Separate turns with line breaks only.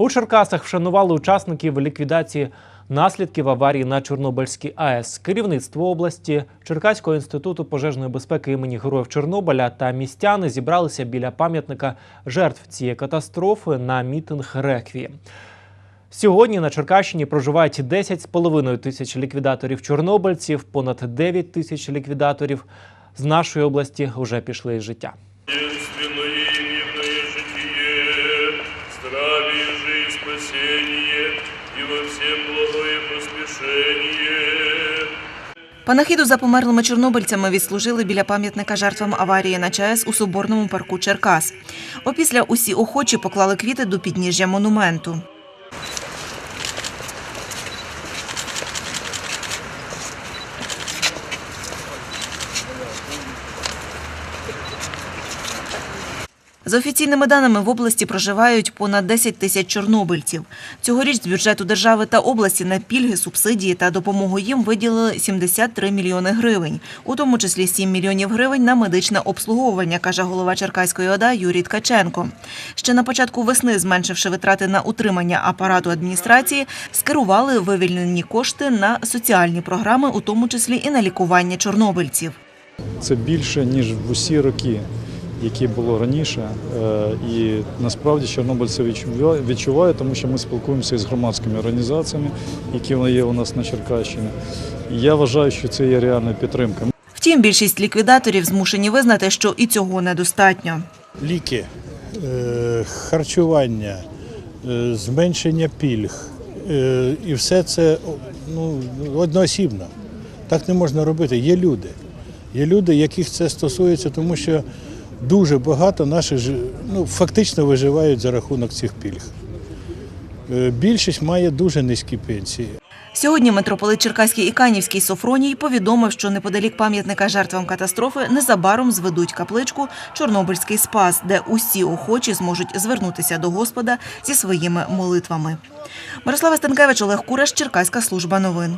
У Черкасах вшанували учасників ліквідації наслідків аварії на Чорнобильській АЕС. Керівництво області Черкаського інституту пожежної безпеки імені Героїв Чорнобиля та містяни зібралися біля пам'ятника жертв цієї катастрофи на мітинг Реквієм. Сьогодні на Черкащині проживають 10,5 тисяч ліквідаторів чорнобильців, понад 9 тисяч ліквідаторів з нашої області вже пішли із життя.
Единственное спасение, и во всем благое поспешение.
Панахиду за померлими чорнобильцями відслужили біля пам'ятника жертвам аварії на ЧАЕС у Соборному парку Черкас. Опісля усі охочі поклали квіти до підніжжя монументу. За офіційними даними в області проживають понад 10 тисяч чорнобильців. Цьогоріч з бюджету держави та області на пільги, субсидії та допомогу їм виділили 73 мільйони гривень, у тому числі 7 мільйонів гривень на медичне обслуговування, каже голова Черкаської ОДА Юрій Ткаченко. Ще на початку весни, зменшивши витрати на утримання апарату адміністрації, скерували вивільнені кошти на соціальні програми, у тому числі і на лікування чорнобильців.
Це більше ніж в усі роки, які було раніше. Е, І насправді Чорнобиль це відчуває, тому що ми спілкуємося із громадськими організаціями, які є у нас на Черкащині. І я вважаю, що це є реальна підтримка.
Втім, більшість ліквідаторів змушені визнати, що і цього недостатньо.
ліки, е, харчування, е, зменшення пільг. І все це ну, одноосібно. Так не можна робити. Є люди. Є люди, яких це стосується, тому що дуже багато наших ну, фактично виживають за рахунок цих пільг. Е, Більшість має дуже низькі пенсії.
Сьогодні митрополит Черкаський і Канівський Софроній повідомив, що неподалік пам'ятника жертвам катастрофи незабаром зведуть капличку Чорнобильський спас, де усі охочі зможуть звернутися до Господа зі своїми молитвами. Мирослава Станкевич, Олег Кураш, Черкаська служба новин.